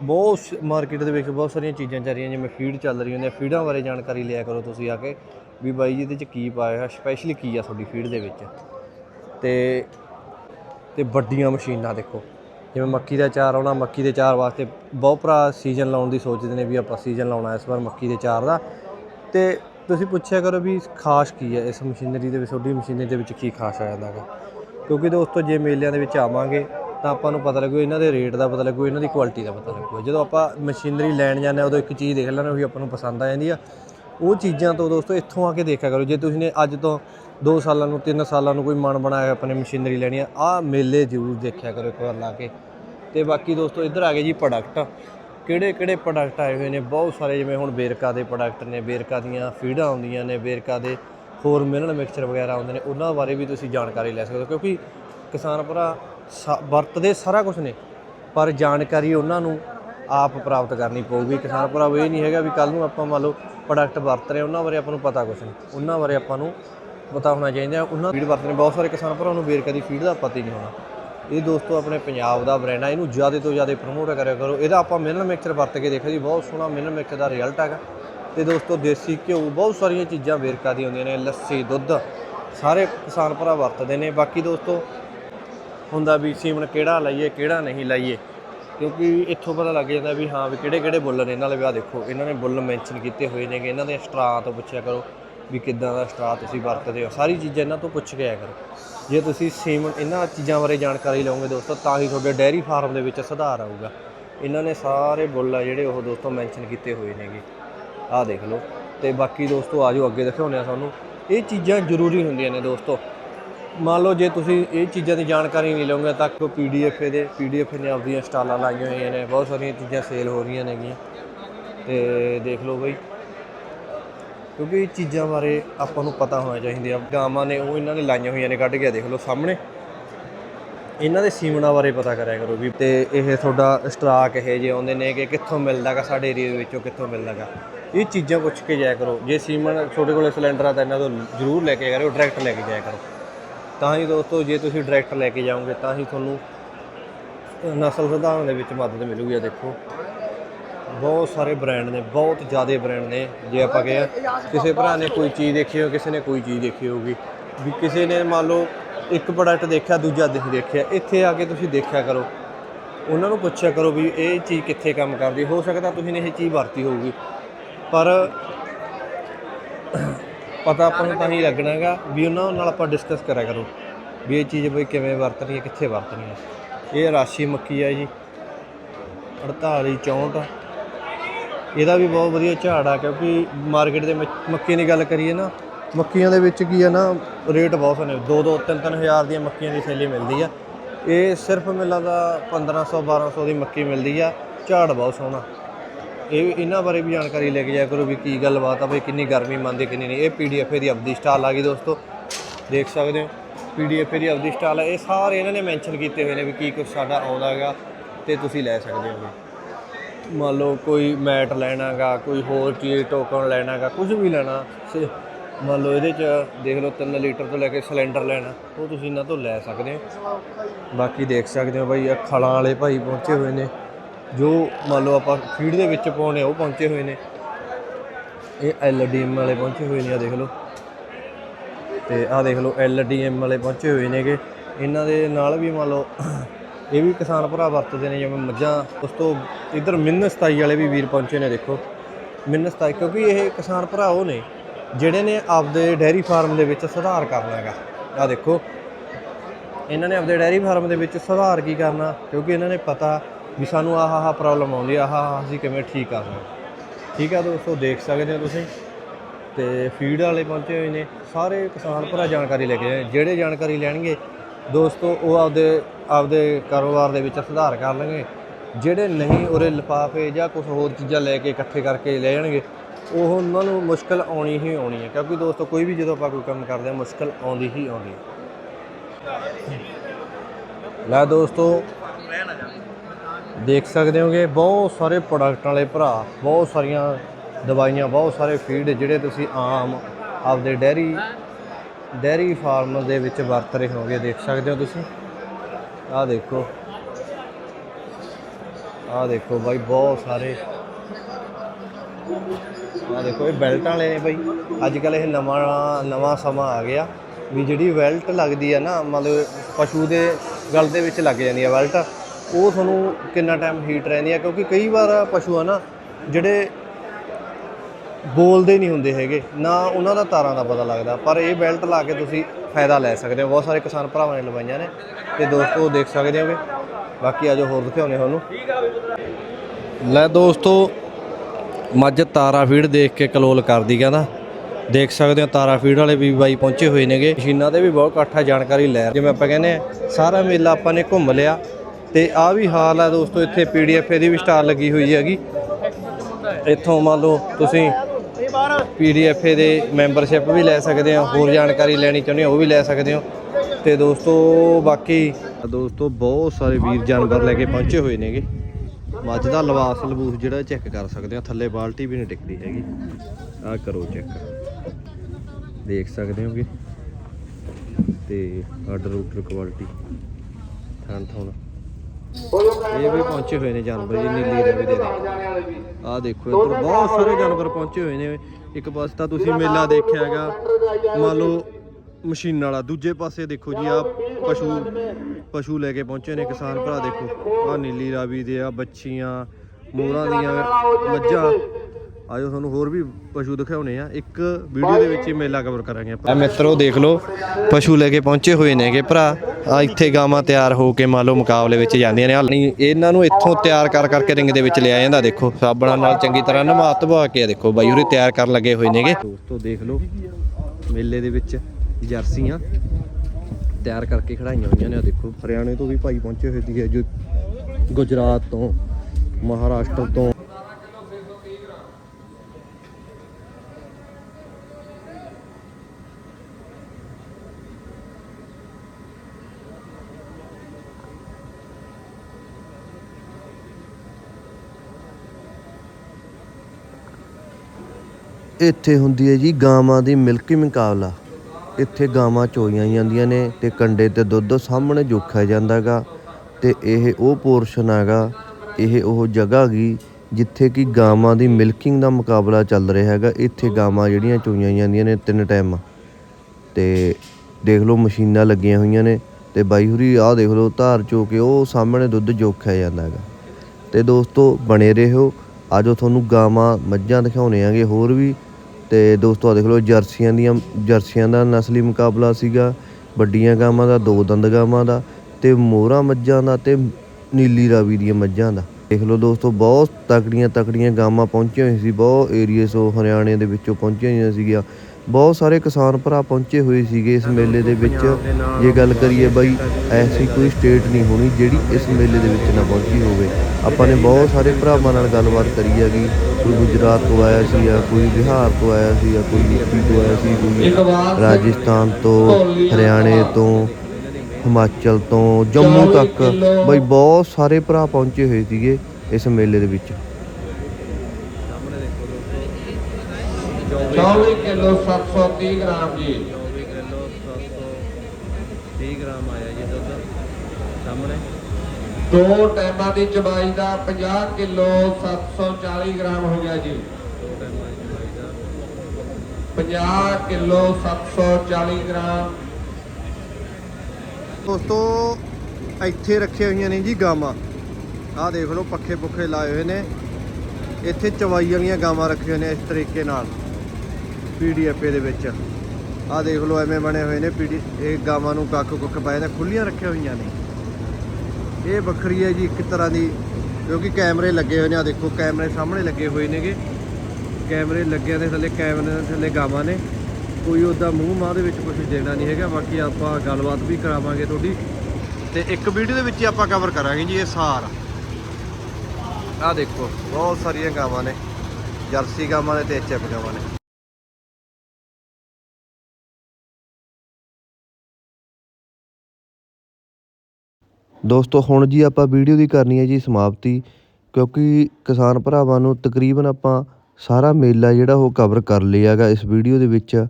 S1: ਬਹੁਤ ਮਾਰਕੀਟ ਦੇ ਵਿੱਚ ਬਹੁਤ ਸਾਰੀਆਂ ਚੀਜ਼ਾਂ ਚੱਲ ਰਹੀਆਂ, ਜਿਵੇਂ ਫੀਡ ਚੱਲ ਰਹੀ ਹੁੰਦੀ ਫੀਡਾਂ ਬਾਰੇ ਜਾਣਕਾਰੀ ਲਿਆ ਕਰੋ ਤੁਸੀਂ ਆ ਕੇ, ਵੀ ਬਾਈ ਜੀ ਇਹਦੇ ਚ ਕੀ ਪਾਇਆ ਹੋਇਆ ਸਪੈਸ਼ਲੀ ਕੀ ਆ ਤੁਹਾਡੀ ਫੀਡ ਦੇ ਵਿੱਚ? ਤੇ ਤੇ ਵੱਡੀਆਂ ਮਸ਼ੀਨਾਂ ਦੇਖੋ, ਜਿਵੇਂ ਮੱਕੀ ਦਾ ਚਾਰ ਆਉਣਾ, ਮੱਕੀ ਦੇ ਚਾਰ ਵਾਸਤੇ ਬਹੁਤ ਭਰਾ ਸੀਜ਼ਨ ਲਾਉਣ ਦੀ ਸੋਚਦੇ ਨੇ ਵੀ ਆਪਾਂ ਸੀਜ਼ਨ ਲਾਉਣਾ ਇਸ ਵਾਰ ਮੱਕੀ ਦੇ ਚਾਰ ਦਾ। ਤੇ ਤੁਸੀਂ ਪੁੱਛਿਆ ਕਰੋ ਵੀ ਖਾਸ ਕੀ ਹੈ ਇਸ ਮਸ਼ੀਨਰੀ ਦੇ ਵਿੱਚ, ਤੁਹਾਡੀ ਮਸ਼ੀਨਰੀ ਦੇ ਵਿੱਚ ਕੀ ਖਾਸ ਆ ਜਾਂਦਾ ਹੈਗਾ? ਕਿਉਂਕਿ ਦੋਸਤੋ ਜੇ ਮੇਲਿਆਂ ਦੇ ਵਿੱਚ ਆਵਾਂਗੇ, ਤਾਂ ਆਪਾਂ ਨੂੰ ਪਤਾ ਲੱਗੂ ਇਹਨਾਂ ਦੇ ਰੇਟ ਦਾ ਪਤਾ ਲੱਗੂ, ਇਹਨਾਂ ਦੀ ਕੁਆਲਿਟੀ ਦਾ ਪਤਾ ਲੱਗੂ। ਜਦੋਂ ਆਪਾਂ ਮਸ਼ੀਨਰੀ ਲੈਣ ਜਾਂਦੇ ਹਾਂ, ਉਦੋਂ ਇੱਕ ਚੀਜ਼ ਦੇਖ ਲੈਣਾ ਉਹੀ ਆਪਾਂ ਨੂੰ ਪਸੰਦ ਆ ਜਾਂਦੀ ਆ। ਉਹ ਚੀਜ਼ਾਂ ਤੋਂ ਦੋਸਤੋ ਇੱਥੋਂ ਆ ਕੇ ਦੇਖਿਆ ਕਰੋ। ਜੇ ਤੁਸੀਂ ਨੇ ਅੱਜ ਤੋਂ 2 ਸਾਲਾਂ ਨੂੰ 3 ਸਾਲਾਂ ਨੂੰ ਕੋਈ ਮਨ ਬਣਾਇਆ ਆਪਣੇ ਮਸ਼ੀਨਰੀ ਲੈਣੀ ਆ ਆ ਮੇਲੇ ਜ਼ਰੂਰ ਦੇਖਿਆ ਕਰੋ ਇੱਕ ਵਾਰ ਲਾ ਕੇ। ਤੇ ਬਾਕੀ ਦੋਸਤੋ ਇੱਧਰ ਆ ਗਏ ਜੀ ਪ੍ਰੋਡਕਟ ਕਿਹੜੇ ਕਿਹੜੇ ਪ੍ਰੋਡਕਟ ਆਏ ਹੋਏ ਨੇ? ਬਹੁਤ ਸਾਰੇ ਜਿਵੇਂ ਹੁਣ ਬੇਰਕਾ ਦੇ ਪ੍ਰੋਡਕਟ ਨੇ ਬੇਰਕਾ ਦੀਆਂ ਫੀਡਾਂ ਆਉਂਦੀਆਂ ਨੇ ਬੇਰਕਾ ਦੇ ਹੋਰ ਮਿਨਰਲ ਮਿਕਸਚਰ ਵਗੈਰਾ ਆਉਂਦੇ ਨੇ, ਉਹਨਾਂ ਬਾਰੇ ਵੀ ਤੁਸੀਂ ਜਾਣਕਾਰੀ ਲੈ ਸਕਦੇ ਹੋ, ਕਿਉਂਕਿ ਕਿਸਾਨ ਭਰਾ ਸਾ- ਵਰਤਦੇ ਸਾਰਾ ਕੁਝ ਨੇ, ਪਰ ਜਾਣਕਾਰੀ ਉਹਨਾਂ ਨੂੰ ਆਪ ਪ੍ਰਾਪਤ ਕਰਨੀ ਪਊਗੀ। ਕਿਸਾਨ ਭਰਾ ਇਹ ਨਹੀਂ ਹੈਗਾ ਵੀ ਕੱਲ ਨੂੰ ਆਪਾਂ ਮੰਨ ਲਓ ਪ੍ਰੋਡਕਟ ਵਰਤ ਰਹੇ ਉਹਨਾਂ ਬਾਰੇ ਆਪਾਂ ਨੂੰ ਪਤਾ ਕੁਝ ਨਹੀਂ। ਉਹਨਾਂ ਬਾਰੇ ਆਪਾਂ ਨੂੰ ਪਤਾ ਹੋਣਾ ਚਾਹੀਦਾ, ਉਹਨਾਂ ਫੀਡ ਵਰਤਨੇ ਬਹੁਤ ਸਾਰੇ ਕਿਸਾਨ ਭਰਾ ਨੂੰ ਬੇਰਕਾ ਦੀ ਫੀਡ ਦਾ ਪਤਾ ਹੀ ਨਹੀਂ ਹੋਣਾ। ਇਹ ਦੋਸਤੋ ਆਪਣੇ ਪੰਜਾਬ ਦਾ ਬ੍ਰਾਂਡ ਆ, ਇਹਨੂੰ ਜ਼ਿਆਦਾ ਤੋਂ ਜ਼ਿਆਦਾ ਪ੍ਰਮੋਟ ਕਰਿਆ ਕਰੋ। ਇਹਦਾ ਆਪਾਂ ਮਿਨਰਲ ਮਿਕਸਚਰ ਵਰਤ ਕੇ ਦੇਖਿਆ ਜੀ, ਬਹੁਤ ਸੋਹਣਾ ਮਿਨਰਲ ਮਿਕਸਚਰ ਦਾ ਰਿਜ਼ਲਟ ਹੈਗਾ। ਤੇ ਦੋਸਤੋ ਦੇਸੀ ਘਿਓ, ਬਹੁਤ ਸਾਰੀਆਂ ਚੀਜ਼ਾਂ ਵੇਰਕਾ ਦੀ ਹੁੰਦੀਆਂ ਨੇ, ਲੱਸੀ, ਦੁੱਧ, ਸਾਰੇ ਕਿਸਾਨ ਭਰਾ ਵਰਤਦੇ ਨੇ। ਬਾਕੀ ਦੋਸਤੋ, ਹੁੰਦਾ ਵੀ ਸੀਮਨ ਕਿਹੜਾ ਲਾਈਏ, ਕਿਹੜਾ ਨਹੀਂ ਲਾਈਏ, ਕਿਉਂਕਿ ਇੱਥੋਂ ਪਤਾ ਲੱਗ ਜਾਂਦਾ ਵੀ ਹਾਂ ਵੀ ਕਿਹੜੇ ਕਿਹੜੇ ਬੁੱਲ ਨੇ। ਇਹਨਾਂ ਦੇ ਆ ਦੇਖੋ, ਇਹਨਾਂ ਨੇ ਬੁੱਲ ਮੈਂਸ਼ਨ ਕੀਤੇ ਹੋਏ ਨੇਗੇ, ਇਹਨਾਂ ਦੇ ਸਟਰਾ ਤੋਂ ਪੁੱਛਿਆ ਕਰੋ। ਵੀ ਕਿੱਦਾਂ ਦਾ ਸਟਰਾ ਤੁਸੀਂ ਵਰਤਦੇ ਹੋ। ਸਾਰੀ ਚੀਜ਼ਾਂ ਇਹਨਾਂ ਤੋਂ ਪੁੱਛ ਕੇ ਆਇਆ ਕਰੋ। ਜੇ ਤੁਸੀਂ ਸੀਮਨ ਇਹਨਾਂ ਚੀਜ਼ਾਂ ਬਾਰੇ ਜਾਣਕਾਰੀ ਲਓਗੇ ਦੋਸਤੋ, ਤਾਂ ਹੀ ਤੁਹਾਡੇ ਡੈਰੀ ਫਾਰਮ ਦੇ ਵਿੱਚ ਸੁਧਾਰ ਆਊਗਾ। ਇਹਨਾਂ ਨੇ ਸਾਰੇ ਬੁੱਲ ਆ ਜਿਹੜੇ ਉਹ ਦੋਸਤੋ ਮੈਂਸ਼ਨ ਕੀਤੇ ਹੋਏ ਨੇਗੇ। ਆਹ ਦੇਖ ਲਓ। ਤੇ ਬਾਕੀ ਦੋਸਤੋ, ਆਜੋ ਅੱਗੇ ਦਿਖਾਉਂਦੇ ਆ ਤੁਹਾਨੂੰ। ਇਹ ਚੀਜ਼ਾਂ ਜ਼ਰੂਰੀ ਹੁੰਦੀਆਂ ਨੇ ਦੋਸਤੋ। ਮੰਨ ਲਓ, ਜੇ ਤੁਸੀਂ ਇਹ ਚੀਜ਼ਾਂ ਦੀ ਜਾਣਕਾਰੀ ਨਹੀਂ ਲਓਗੇ, ਤਾਂ ਕੋ ਪੀਡੀਐਫ ਦੇ ਪੀਡੀਐਫ ਨੇ ਆਪਦੀਆਂ ਸਟਾਲਾਂ ਲਾਈਆਂ ਹੋਈਆਂ ਨੇ। ਬਹੁਤ ਸਾਰੀਆਂ ਚੀਜ਼ਾਂ ਸੇਲ ਹੋ ਰਹੀਆਂ ਨੇਗੀਆਂ। ਤੇ ਦੇਖ ਲਓ ਬਈ। ਕਿਉਂਕਿ ਇਹ ਚੀਜ਼ਾਂ ਬਾਰੇ ਆਪਾਂ ਨੂੰ ਪਤਾ ਹੋਣਾ ਚਾਹੀਦਾ। ਗਾਵਾਂ ਨੇ ਉਹ ਇਹਨਾਂ ਨੇ ਲਾਈਆਂ ਹੋਈਆਂ ਨੇ ਕੱਢ ਕੇ ਦੇਖ ਲਓ ਸਾਹਮਣੇ। ਇਹਨਾਂ ਦੇ ਸੀਮਣਾ ਬਾਰੇ ਪਤਾ ਕਰਿਆ ਕਰੋ ਵੀ ਤੇ ਇਹ ਤੁਹਾਡਾ ਸਟਾਕ ਇਹ ਜੇ ਆਉਂਦੇ ਨੇ ਕਿ ਕਿੱਥੋਂ ਮਿਲਦਾਗਾ ਸਾਡੇ ਏਰੀਆ ਦੇ ਵਿੱਚੋਂ ਕਿੱਥੋਂ ਮਿਲਦਾਗਾ। ਇਹ ਚੀਜ਼ਾਂ ਪੁੱਛ ਕੇ ਜਾਇਆ ਕਰੋ। ਜੇ ਸੀਮਣ ਤੁਹਾਡੇ ਕੋਲੇ ਸਿਲੰਡਰ ਆ ਤਾਂ ਇਹਨਾਂ ਤੋਂ ਜ਼ਰੂਰ ਲੈ ਕੇ ਜਾਇਆ ਕਰੋ ਡਾਇਰੈਕਟ ਲੈ ਕੇ ਜਾਇਆ ਕਰੋ। ਤਾਂ ਹੀ ਦੋਸਤੋ ਜੇ ਤੁਸੀਂ ਡਾਇਰੈਕਟ ਲੈ ਕੇ ਜਾਓਗੇ ਤਾਂ ਹੀ ਤੁਹਾਨੂੰ ਨਸਲ ਸੁਧਾਰਨ ਦੇ ਵਿੱਚ ਮਦਦ ਮਿਲੂਗੀ। ਆ ਦੇਖੋ। ਬਹੁਤ ਸਾਰੇ ਬ੍ਰਾਂਡ ਨੇ, ਬਹੁਤ ਜ਼ਿਆਦਾ ਬ੍ਰਾਂਡ ਨੇ, ਜੇ ਆਪਾਂ ਕਹੇ ਕਿਸੇ ਭਰਾ ਨੇ ਕੋਈ ਚੀਜ਼ ਦੇਖੀ ਹੋ ਕਿਸੇ ਨੇ ਕੋਈ ਚੀਜ਼ ਦੇਖੀ ਹੋਊਗੀ। ਵੀ ਕਿਸੇ ਨੇ ਮੰਨ ਲਓ ਇੱਕ ਪ੍ਰੋਡਕਟ ਦੇਖਿਆ, ਦੂਜਾ ਨਹੀਂ ਦੇਖਿਆ, ਇੱਥੇ ਆ ਕੇ ਤੁਸੀਂ ਦੇਖਿਆ ਕਰੋ। ਉਹਨਾਂ ਨੂੰ ਪੁੱਛਿਆ ਕਰੋ ਵੀ ਇਹ ਚੀਜ਼ ਕਿੱਥੇ ਕੰਮ ਕਰਦੀ, ਹੋ ਸਕਦਾ ਤੁਸੀਂ ਨੇ ਇਹ ਚੀਜ਼ ਵਰਤੀ ਹੋਊਗੀ। ਪਰ ਪਤਾ ਆਪਾਂ ਨੂੰ ਤਾਂ ਹੀ ਲੱਗਣਾ ਹੈਗਾ ਵੀ ਉਹਨਾਂ ਨਾਲ ਆਪਾਂ ਡਿਸਕਸ ਕਰਿਆ ਕਰੋ, ਵੀ ਇਹ ਚੀਜ਼ ਬਈ ਕਿਵੇਂ ਵਰਤਣੀ ਹੈ, ਕਿੱਥੇ ਵਰਤਣੀ ਹੈ। ਇਹ ਰਾਸ਼ੀ ਮੱਕੀ ਹੈ ਜੀ 48 64 ਇਹਦਾ ਵੀ ਬਹੁਤ ਵਧੀਆ ਝਾੜ ਆ, ਕਿਉਂਕਿ ਮਾਰਕੀਟ ਦੇ ਵਿੱਚ ਮੱਕੀ ਦੀ ਗੱਲ ਕਰੀਏ ਨਾ, ਮੱਕੀਆਂ ਦੇ ਵਿੱਚ ਕੀ ਆ ਨਾ ਰੇਟ ਬਹੁਤ ਨੇ 2 2 3 3 ਹਜ਼ਾਰ ਦੀਆਂ ਮੱਕੀਆਂ ਦੀ ਥੈਲੀ ਮਿਲਦੀ ਆ। ਇਹ ਸਿਰਫ ਮਿਲਾਂ ਦਾ 1500 1200 ਦੀ ਮੱਕੀ ਮਿਲਦੀ ਆ। ਝਾੜ ਬਹੁਤ ਸੋਹਣਾ। ਇਹ ਇਹਨਾਂ ਬਾਰੇ ਵੀ ਜਾਣਕਾਰੀ ਲੈ ਕੇ ਜਾਇਆ ਕਰੋ ਵੀ ਕੀ ਗੱਲਬਾਤ ਆ ਬਈ, ਕਿੰਨੀ ਗਰਮੀ ਮੰਨਦੇ, ਕਿੰਨੀ ਨਹੀਂ। ਇਹ ਪੀਡੀਐਫ ਦੀ ਅਵਧੀ ਸਟਾਲ ਆ ਗਈ ਦੋਸਤੋ। ਦੇਖ ਸਕਦੇ ਹੋ ਪੀਡੀਐਫ ਦੀ ਅਵਧੀ ਸਟਾਲ ਆ। ਇਹ ਸਾਰੇ ਇਹਨਾਂ ਨੇ ਮੈਂਸ਼ਨ ਕੀਤੇ ਹੋਏ ਨੇ ਵੀ ਕੀ ਕੁਝ ਸਾਡਾ ਆਉਂਦਾ ਹੈਗਾ, ਤੇ ਤੁਸੀਂ ਲੈ ਸਕਦੇ ਹੋ। ਮੰਨ ਲਓ ਕੋਈ ਮੈਟ ਲੈਣਾਗਾ, ਕੋਈ ਹੋਰ ਚੀਜ਼, ਟੋਕਨ ਲੈਣਾਗਾ, ਕੁਝ ਵੀ ਲੈਣਾ, ਸ- ਮੰਨ ਲਓ ਇਹਦੇ ਚ ਦੇਖ ਲਓ 3 ਲੀਟਰ ਤੋਂ ਲੈ ਕੇ ਸਿਲੰਡਰ ਲੈਣਾ, ਉਹ ਤੁਸੀਂ ਇਹਨਾਂ ਤੋਂ ਲੈ ਸਕਦੇ ਹੋ। ਬਾਕੀ ਦੇਖ ਸਕਦੇ ਹੋ ਭਾਈ ਇਹ ਖਲਾਂ ਵਾਲੇ ਭਾਈ ਪਹੁੰਚੇ ਹੋਏ ਨੇ। ਜੋ ਮੰਨ ਲਓ ਆਪਾਂ ਫੀਡ ਦੇ ਵਿੱਚ ਪਾਉਣੇ ਆ ਉਹ ਪਹੁੰਚੇ ਹੋਏ ਨੇ। ਇਹ ਐਲਡੀਐਮ ਵਾਲੇ ਪਹੁੰਚੇ ਹੋਏ ਨੇ ਆ ਦੇਖ ਲਓ। ਤੇ ਆਹ ਦੇਖ ਲਓ ਐਲਡੀਐਮ ਵਾਲੇ ਪਹੁੰਚੇ ਹੋਏ ਨੇਗੇ। ਇਹਨਾਂ ਦੇ ਨਾਲ ਵੀ ਮੰਨ ਲਓ ਇਹ ਵੀ ਕਿਸਾਨ ਭਰਾ ਵਰਤਦੇ ਨੇ ਜਿਵੇਂ ਮੱਝਾਂ, ਉਸ ਤੋਂ ਇਧਰ ਮਿੰਨ 27 ਵਾਲੇ ਵੀ ਵੀਰ ਪਹੁੰਚੇ ਨੇ ਦੇਖੋ। ਮਿੰਨ 27 ਕਿਉਂਕਿ ਇਹ ਕਿਸਾਨ ਭਰਾ ਉਹ ਨੇ, ਜਿਹੜੇ ਨੇ ਆਪਦੇ ਡੈਰੀ ਫਾਰਮ ਦੇ ਵਿੱਚ ਸੁਧਾਰ ਕਰਨਾ ਹੈਗਾ। ਆਹ ਦੇਖੋ, ਇਹਨਾਂ ਨੇ ਆਪਦੇ ਡੈਰੀ ਫਾਰਮ ਦੇ ਵਿੱਚ ਸੁਧਾਰ ਕੀ ਕਰਨਾ, ਕਿਉਂਕਿ ਇਹਨਾਂ ਨੇ ਪਤਾ ਵੀ ਸਾਨੂੰ ਆਹ ਆਹ ਪ੍ਰੋਬਲਮ ਆਉਂਦੀ ਆਹ ਅਸੀਂ ਕਿਵੇਂ ਠੀਕ ਕਰਨਾ ਠੀਕ ਆ ਦੋਸਤੋ, ਦੇਖ ਸਕਦੇ ਹੋ ਤੁਸੀਂ। ਤੇ ਫੀਡ ਵਾਲੇ ਪਹੁੰਚੇ ਹੋਏ ਨੇ, ਸਾਰੇ ਕਿਸਾਨ ਭਰਾ ਜਾਣਕਾਰੀ ਲੈ ਕੇ ਜਿਹੜੇ ਜਾਣਕਾਰੀ ਲੈਣਗੇ ਦੋਸਤੋ, ਉਹ ਆਪਦੇ ਆਪਦੇ ਕਾਰੋਬਾਰ ਦੇ ਵਿੱਚ ਸੁਧਾਰ ਕਰ ਲੈਣਗੇ ਜਿਹੜੇ ਨਹੀਂ ਉਰੇ ਲਿਫਾਫੇ ਜਾਂ ਕੁਝ ਹੋਰ ਚੀਜ਼ਾਂ ਲੈ ਕੇ ਇਕੱਠੇ ਕਰਕੇ ਲੈ ਜਾਣਗੇ, ਉਹ ਉਹਨਾਂ ਨੂੰ ਮੁਸ਼ਕਲ ਆਉਣੀ ਹੀ ਆਉਣੀ ਹੈ। ਕਿਉਂਕਿ ਦੋਸਤੋ, ਕੋਈ ਵੀ ਜਦੋਂ ਆਪਾਂ ਕੋਈ ਕੰਮ ਕਰਦੇ ਹਾਂ, ਮੁਸ਼ਕਲ ਆਉਂਦੀ ਹੀ ਆਉਂਦੀ ਹੈ। ਲੈ ਦੋਸਤੋ, ਦੇਖ ਸਕਦੇ ਹੋਗੇ, ਬਹੁਤ ਸਾਰੇ ਪ੍ਰੋਡਕਟ ਵਾਲੇ ਭਰਾ, ਬਹੁਤ ਸਾਰੀਆਂ ਦਵਾਈਆਂ, ਬਹੁਤ ਸਾਰੇ ਫੀਡ ਜਿਹੜੇ ਤੁਸੀਂ ਆਮ, ਆਪਦੇ ਡੈਰੀ ਡੈਰੀ ਫਾਰਮ ਦੇ ਵਿੱਚ ਵਰਤ ਰਹੇ ਹੋਗੇ, ਦੇਖ ਸਕਦੇ ਹੋ ਤੁਸੀਂ। ਆਹ ਦੇਖੋ। ਆਹ ਦੇਖੋ ਬਾਈ, ਬਹੁਤ ਸਾਰੇ। ਆਹ ਦੇਖੋ, ਇਹ ਬੈਲਟਾਂ ਵਾਲੇ ਨੇ ਬਾਈ। ਅੱਜ ਕੱਲ ਇਹ ਨਵਾਂ ਨਵਾਂ ਸਮਾਂ ਆ ਗਿਆ ਵੀ ਜਿਹੜੀ ਵੈਲਟ ਲੱਗਦੀ ਆ ਨਾ, ਮਤਲਬ ਪਸ਼ੂ ਦੇ ਗਲ ਦੇ ਵਿੱਚ ਲੱਗ ਜਾਂਦੀ ਆ ਵੈਲਟ ਉਹ ਤੁਹਾਨੂੰ ਕਿੰਨਾ ਟਾਈਮ ਹੀਟ ਰਹਿੰਦੀ ਆ, ਕਿਉਂਕਿ ਕਈ ਵਾਰ ਪਸ਼ੂ ਆ ਨਾ, ਜਿਹੜੇ ਬੋਲਦੇ ਨਹੀਂ ਹੁੰਦੇ ਹੈਗੇ। ਨਾ ਉਹਨਾਂ ਦਾ ਤਾਰਾਂ ਦਾ ਪਤਾ ਲੱਗਦਾ। ਪਰ ਇਹ ਬੈਲਟ ਲਾ ਕੇ ਤੁਸੀਂ ਫਾਇਦਾ ਲੈ ਸਕਦੇ ਹੋ। ਬਹੁਤ ਸਾਰੇ ਕਿਸਾਨ ਭਰਾਵਾਂ ਨੇ ਲਵਾਈਆਂ ਨੇ। ਤੇ ਦੋਸਤੋ, ਦੇਖ ਸਕਦੇ ਹੋਗੇ। ਬਾਕੀ ਆਜੋ ਹੋਰ ਦਿਖਾਉਣੇ ਤੁਹਾਨੂੰ। ਲੈ ਦੋਸਤੋ, ਮੱਝ ਤਾਰਾ ਫੀਡ ਦੇਖ ਕੇ ਕਲੋਲ ਕਰਦੀ ਕਹਿੰਦਾ। ਦੇਖ ਸਕਦੇ ਹੋ, ਤਾਰਾ ਫੀਡ ਵਾਲੇ ਵੀ ਬਾਈ ਪਹੁੰਚੇ ਹੋਏ ਨੇਗੇ। ਮਸ਼ੀਨਾਂ ਦੇ ਵੀ ਬਹੁਤ ਇਕੱਠਾ ਜਾਣਕਾਰੀ ਲੈ ਜਿਵੇਂ ਆਪਾਂ ਕਹਿੰਦੇ ਆ ਸਾਰਾ ਮੇਲਾ ਆਪਾਂ ਨੇ ਘੁੰਮ ਲਿਆ। ਤੇ ਆ ਵੀ ਹਾਲ ਆ ਦੋਸਤੋ, ਇੱਥੇ ਪੀਡੀਐਫ ਦੀ ਵੀ ਸਟਾਰ ਲੱਗੀ ਹੋਈ ਹੈਗੀ। ਇੱਥੋਂ ਮੰਨ ਲਓ, ਤੁਸੀਂ ਪੀਡੀਐਫ ਦੇ ਮੈਂਬਰਸ਼ਿਪ ਵੀ ਲੈ ਸਕਦੇ ਹੋ, ਹੋਰ ਜਾਣਕਾਰੀ ਲੈਣੀ ਚਾਹੁੰਦੇ ਹੋ ਉਹ ਵੀ ਲੈ ਸਕਦੇ ਹੋ। ਤੇ ਦੋਸਤੋ, ਬਾਕੀ ਦੋਸਤੋ, ਬਹੁਤ ਸਾਰੇ ਵੀਰ ਜਾਨਵਰ ਲੈ ਕੇ ਪਹੁੰਚੇ ਹੋਏ ਨੇਗੇ। ਮੱਝ ਦਾ ਲਵਾਸ ਲਬੂਸ ਜਿਹੜਾ ਚੈੱਕ ਕਰ ਸਕਦੇ ਹੋ, ਥੱਲੇ ਬਾਲਟੀ ਵੀ ਨਹੀਂ ਟਿਕਦੀ ਹੈਗੀ। ਆਹ ਕਰੋ ਚੈੱਕ ਦੇਖ ਸਕਦੇ ਹੋਗੇ। ਤੇ ਆਰਡਰ ਰੂਟਰ ਕੁਆਲਿਟੀ ਥਣ ਥਣ। ਇਹ ਵੀ ਪਹੁੰਚੇ ਹੋਏ ਨੇ ਜਾਨਵਰ ਜੀ ਨੀਲੀ ਰਵੀ ਦੇ ਆਹ ਦੇਖੋ ਇੱਧਰ ਬਹੁਤ ਸਾਰੇ ਜਾਨਵਰ ਪਹੁੰਚੇ ਹੋਏ ਨੇ। ਇੱਕ ਪਾਸੇ ਤਾਂ ਤੁਸੀਂ ਮੇਲਾ ਦੇਖਿਆ ਹੈਗਾ। ਮੰਨ ਲਓ ਮਸ਼ੀਨ ਵਾਲਾ ਦੂਜੇ ਪਾਸੇ ਦੇਖੋ ਜੀ ਆ ਪਸ਼ੂ ਪਸ਼ੂ ਲੈ ਕੇ ਪਹੁੰਚੇ ਨੇ ਕਿਸਾਨ ਭਰਾ ਦੇਖੋ। ਆ ਨੀਲੀ ਰਾਵੀ ਦੇ ਆ ਬੱਚੀਆਂ ਮੋਰਾਂ ਦੀਆਂ ਮੱਝਾਂ। ਆਜੋ ਤੁਹਾਨੂੰ ਹੋਰ ਵੀ ਪਸ਼ੂ ਦਿਖਾਉਣੇ ਆ। ਇੱਕ ਵੀਡੀਓ ਦੇ ਵਿੱਚ ਹੀ ਮੇਲਾ ਕਵਰ ਕਰਾਂਗੇ ਆਪਾਂ। ਮਿੱਤਰੋ ਦੇਖ ਲਓ। ਪਸ਼ੂ ਲੈ ਕੇ ਪਹੁੰਚੇ ਹੋਏ ਨੇਗੇ ਭਰਾ। ਆ ਇੱਥੇ ਗਾਵਾਂ ਤਿਆਰ ਹੋ ਕੇ ਮੰਨ ਲਓ ਮੁਕਾਬਲੇ ਵਿੱਚ ਜਾਂਦੀਆਂ ਨੇ। ਹਾਲ ਇਹਨਾਂ ਨੂੰ ਇੱਥੋਂ ਤਿਆਰ ਕਰ ਕਰਕੇ ਰਿੰਗ ਦੇ ਵਿੱਚ ਲਿਆ ਜਾਂਦਾ, ਦੇਖੋ। ਸਾਬਣਾਂ ਨਾਲ ਚੰਗੀ ਤਰ੍ਹਾਂ ਨਵਾ ਧਵਾ ਕੇ ਦੇਖੋ ਬਾਈ ਉਰੇ ਤਿਆਰ ਕਰਨ ਲੱਗੇ ਹੋਏ ਨੇਗੇ। ਦੋਸਤੋ, ਦੇਖ ਲਓ,
S5: ਮੇਲੇ ਦੇ ਵਿੱਚ ਜਰਸੀਆਂ ਤਿਆਰ ਕਰਕੇ ਖੜਾਈਆਂ ਹੋਈਆਂ ਨੇ ਆ ਦੇਖੋ। ਹਰਿਆਣੇ ਤੋਂ ਵੀ ਭਾਈ ਪਹੁੰਚੇ ਹੋਏ ਸੀਗੇ ਜੋ ਗੁਜਰਾਤ ਤੋਂ, ਮਹਾਰਾਸ਼ਟਰ ਤੋਂ। ਇੱਥੇ ਹੁੰਦੀ ਹੈ ਜੀ ਗਾਵਾਂ ਦੀ ਮਿਲਕੀ ਮੁਕਾਬਲਾ। ਇੱਥੇ ਗਾਵਾਂ ਚੋਈਆਂ ਜਾਂਦੀਆਂ ਨੇ ਤੇ ਕੰਡੇ ਤੇ ਦੁੱਧ ਸਾਹਮਣੇ ਜੋਖਿਆ ਜਾਂਦਾਗਾ ਤੇ ਇਹ ਉਹ ਪੋਰਸ਼ਨ ਹੈਗਾ, ਇਹ ਉਹ ਜਗ੍ਹਾ ਗਈ ਜਿੱਥੇ ਕਿ ਗਾਵਾਂ ਦੀ ਮਿਲਕਿੰਗ ਦਾ ਮੁਕਾਬਲਾ ਚੱਲ ਰਿਹਾ ਹੈਗਾ। ਇੱਥੇ ਗਾਵਾਂ ਜਿਹੜੀਆਂ ਚੋਈਆਂ ਜਾਂਦੀਆਂ ਨੇ ਤਿੰਨ ਟਾਈਮ ਤੇ ਦੇਖ ਲਓ ਮਸ਼ੀਨਾਂ ਲੱਗੀਆਂ ਹੋਈਆਂ ਨੇ ਤੇ ਬਾਈ ਹੁਰੀ ਆਹ ਦੇਖ ਲਓ ਧਾਰ ਚੋ ਕੇ ਉਹ ਸਾਹਮਣੇ ਦੁੱਧ ਜੋਖਿਆ ਜਾਂਦਾ ਹੈਗਾ। ਤੇ ਦੋਸਤੋ ਬਣੇ ਰਹੋ। ਆਜੋ ਤੁਹਾਨੂੰ ਗਾਵਾਂ ਮੱਝਾਂ ਦਿਖਾਉਣੇ ਆਂਗੇ ਹੋਰ ਵੀ। ਤੇ ਦੋਸਤੋ ਆ ਦੇਖ ਲਓ, ਜਰਸੀਆਂ ਦੀਆਂ, ਜਰਸੀਆਂ ਦਾ ਨਸਲੀ ਮੁਕਾਬਲਾ ਸੀਗਾ। ਵੱਡੀਆਂ ਗਾਵਾਂ ਦਾ, ਦੋ ਦੰਦ ਗਾਵਾਂ ਦਾ ਤੇ ਮੋਹਰਾ ਮੱਝਾਂ ਦਾ ਤੇ ਨੀਲੀ ਰਾਵੀ ਦੀਆਂ ਮੱਝਾਂ ਦਾ। ਦੇਖ ਲਓ ਦੋਸਤੋ, ਬਹੁਤ ਤਕੜੀਆਂ ਤਕੜੀਆਂ ਗਾਵਾਂ ਪਹੁੰਚੀਆਂ ਹੋਈਆਂ ਸੀ, ਬਹੁਤ ਏਰੀਏ ਤੋਂ ਹਰਿਆਣੇ ਦੇ ਵਿੱਚੋਂ ਪਹੁੰਚੀਆਂ ਹੋਈਆਂ ਸੀਗੀਆਂ। ਬਹੁਤ ਸਾਰੇ ਕਿਸਾਨ ਭਰਾ ਪਹੁੰਚੇ ਹੋਏ ਸੀਗੇ ਇਸ ਮੇਲੇ ਦੇ ਵਿੱਚ। ਜੇ ਗੱਲ ਕਰੀਏ ਬਾਈ, ਐਸੀ ਕੋਈ ਸਟੇਟ ਨਹੀਂ ਹੋਣੀ ਜਿਹੜੀ ਇਸ ਮੇਲੇ ਦੇ ਵਿੱਚ ਨਾ ਪਹੁੰਚੀ ਹੋਵੇ। ਆਪਾਂ ਨੇ ਬਹੁਤ ਸਾਰੇ ਭਰਾਵਾਂ ਨਾਲ ਗੱਲਬਾਤ ਕਰੀ ਹੈਗੀ ਕੋਈ ਗੁਜਰਾਤ ਤੋਂ ਆਇਆ ਸੀ ਜਾਂ ਕੋਈ ਬਿਹਾਰ ਤੋਂ ਆਇਆ ਸੀ ਜਾਂ ਕੋਈ ਯੂਪੀ ਤੋਂ ਆਇਆ ਸੀ, ਕੋਈ ਰਾਜਸਥਾਨ ਤੋਂ, ਹਰਿਆਣੇ ਤੋਂ, ਹਿਮਾਚਲ ਤੋਂ, ਜੰਮੂ ਤੱਕ। ਬਈ ਬਹੁਤ ਸਾਰੇ ਭਰਾ ਪਹੁੰਚੇ ਹੋਏ ਸੀਗੇ ਇਸ ਮੇਲੇ ਦੇ ਵਿੱਚ।
S6: 24 ਕਿਲੋ 730 ਗ੍ਰਾਮ ਜੀ।
S5: 24 ਕਿਲੋ 730 ਗ੍ਰਾਮ ਆਇਆ ਜੀ ਦੁੱਧ ਸਾਹਮਣੇ।
S6: ਦੋ ਟਾਈਮਾਂ ਦੀ ਚਬਾਈ ਦਾ 50 ਕਿਲੋ 740 ਗ੍ਰਾਮ ਹੋ ਗਿਆ ਜੀ। 50 ਕਿਲੋ 740 ਗ੍ਰਾਮ।
S5: ਦੋਸਤੋ ਇੱਥੇ ਰੱਖੀਆਂ ਹੋਈਆਂ ਨੇ ਜੀ ਗਾਵਾਂ। ਆਹ ਦੇਖ ਲਓ ਪੱਖੇ ਪੁੱਖੇ ਲਾਏ ਹੋਏ ਨੇ। ਇੱਥੇ ਚਵਾਈ ਵਾਲੀਆਂ ਗਾਵਾਂ ਰੱਖੀਆਂ ਨੇ ਇਸ ਤਰੀਕੇ ਨਾਲ। ਪੀਡੀਐਫ ਦੇ ਵਿੱਚ। ਆਹ ਦੇਖ ਲਓ, ਐਵੇਂ ਬਣੇ ਹੋਏ ਨੇ ਪੀਡੀ ਇਹ ਗਾਵਾਂ ਨੂੰ ਕੱਖ ਕੁੱਖ ਪਾਏ ਨੇ ਖੁੱਲੀਆਂ ਰੱਖੀਆਂ ਹੋਈਆਂ ਨੇ। ਇਹ ਵੱਖਰੀ ਹੈ ਜੀ, ਇੱਕ ਤਰ੍ਹਾਂ ਦੀ, ਕਿਉਂਕਿ ਕੈਮਰੇ ਲੱਗੇ ਹੋਏ ਨੇ ਆ ਦੇਖੋ, ਕੈਮਰੇ ਸਾਹਮਣੇ ਲੱਗੇ ਹੋਏ ਨੇਗੇ। ਕੈਮਰੇ ਲੱਗਿਆਂ ਦੇ ਥੱਲੇ, ਕੈਮਰੇ ਦੇ ਥੱਲੇ ਗਾਵਾਂ ਨੇ। ਕੋਈ ਉਹਦਾ ਮੂੰਹ ਮਾਂ ਦੇ ਵਿੱਚ ਕੁਝ ਦੇਣਾ ਨਹੀਂ ਹੈਗਾ, ਬਾਕੀ ਆਪਾਂ ਗੱਲਬਾਤ ਵੀ ਕਰਾਵਾਂਗੇ ਤੁਹਾਡੀ। ਤੇ ਇੱਕ ਵੀਡੀਓ ਦੇ ਵਿੱਚ ਆਪਾਂ ਕਵਰ ਕਰਾਂਗੇ ਜੀ, ਇਹ ਸਾਰ। ਆਹ ਦੇਖੋ, ਬਹੁਤ ਸਾਰੀਆਂ ਗਾਵਾਂ ਨੇ, ਜਰਸੀ ਗਾਵਾਂ ਨੇ ਤੇ ਐਚਐਫ ਗਾਵਾਂ ਨੇ। ਦੋਸਤੋ, ਹੁਣ ਜੀ ਆਪਾਂ ਵੀਡੀਓ ਦੀ ਕਰਨੀ ਹੈ ਜੀ ਸਮਾਪਤੀ, ਕਿਉਂਕਿ ਕਿਸਾਨ ਭਰਾਵਾਂ ਨੂੰ ਤਕਰੀਬਨ ਆਪਾਂ ਸਾਰਾ ਮੇਲਾ ਜਿਹੜਾ ਉਹ ਕਵਰ ਕਰ ਲਿਆਗਾ ਇਸ ਵੀਡੀਓ ਦੇ ਵਿੱਚ।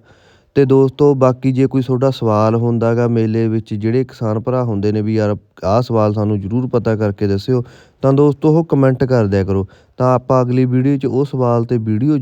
S5: ਤੇ ਦੋਸਤੋ, ਬਾਕੀ ਜੇ ਕੋਈ ਤੁਹਾਡਾ ਸਵਾਲ ਹੁੰਦਾਗਾ ਮੇਲੇ ਵਿੱਚ, ਜਿਹੜੇ ਕਿਸਾਨ ਭਰਾ ਹੁੰਦੇ ਨੇ ਵੀ ਯਾਰ ਆਹ ਸਵਾਲ ਸਾਨੂੰ ਜ਼ਰੂਰ ਪਤਾ ਕਰਕੇ ਦੱਸਿਓ, ਤਾਂ ਦੋਸਤੋ ਉਹ ਕਮੈਂਟ ਕਰ ਦਿਆ ਕਰੋ। ਤਾਂ ਆਪਾਂ ਅਗਲੀ ਵੀਡੀਓ 'ਚ ਉਹ ਸਵਾਲ ਤੇ ਵੀਡੀਓ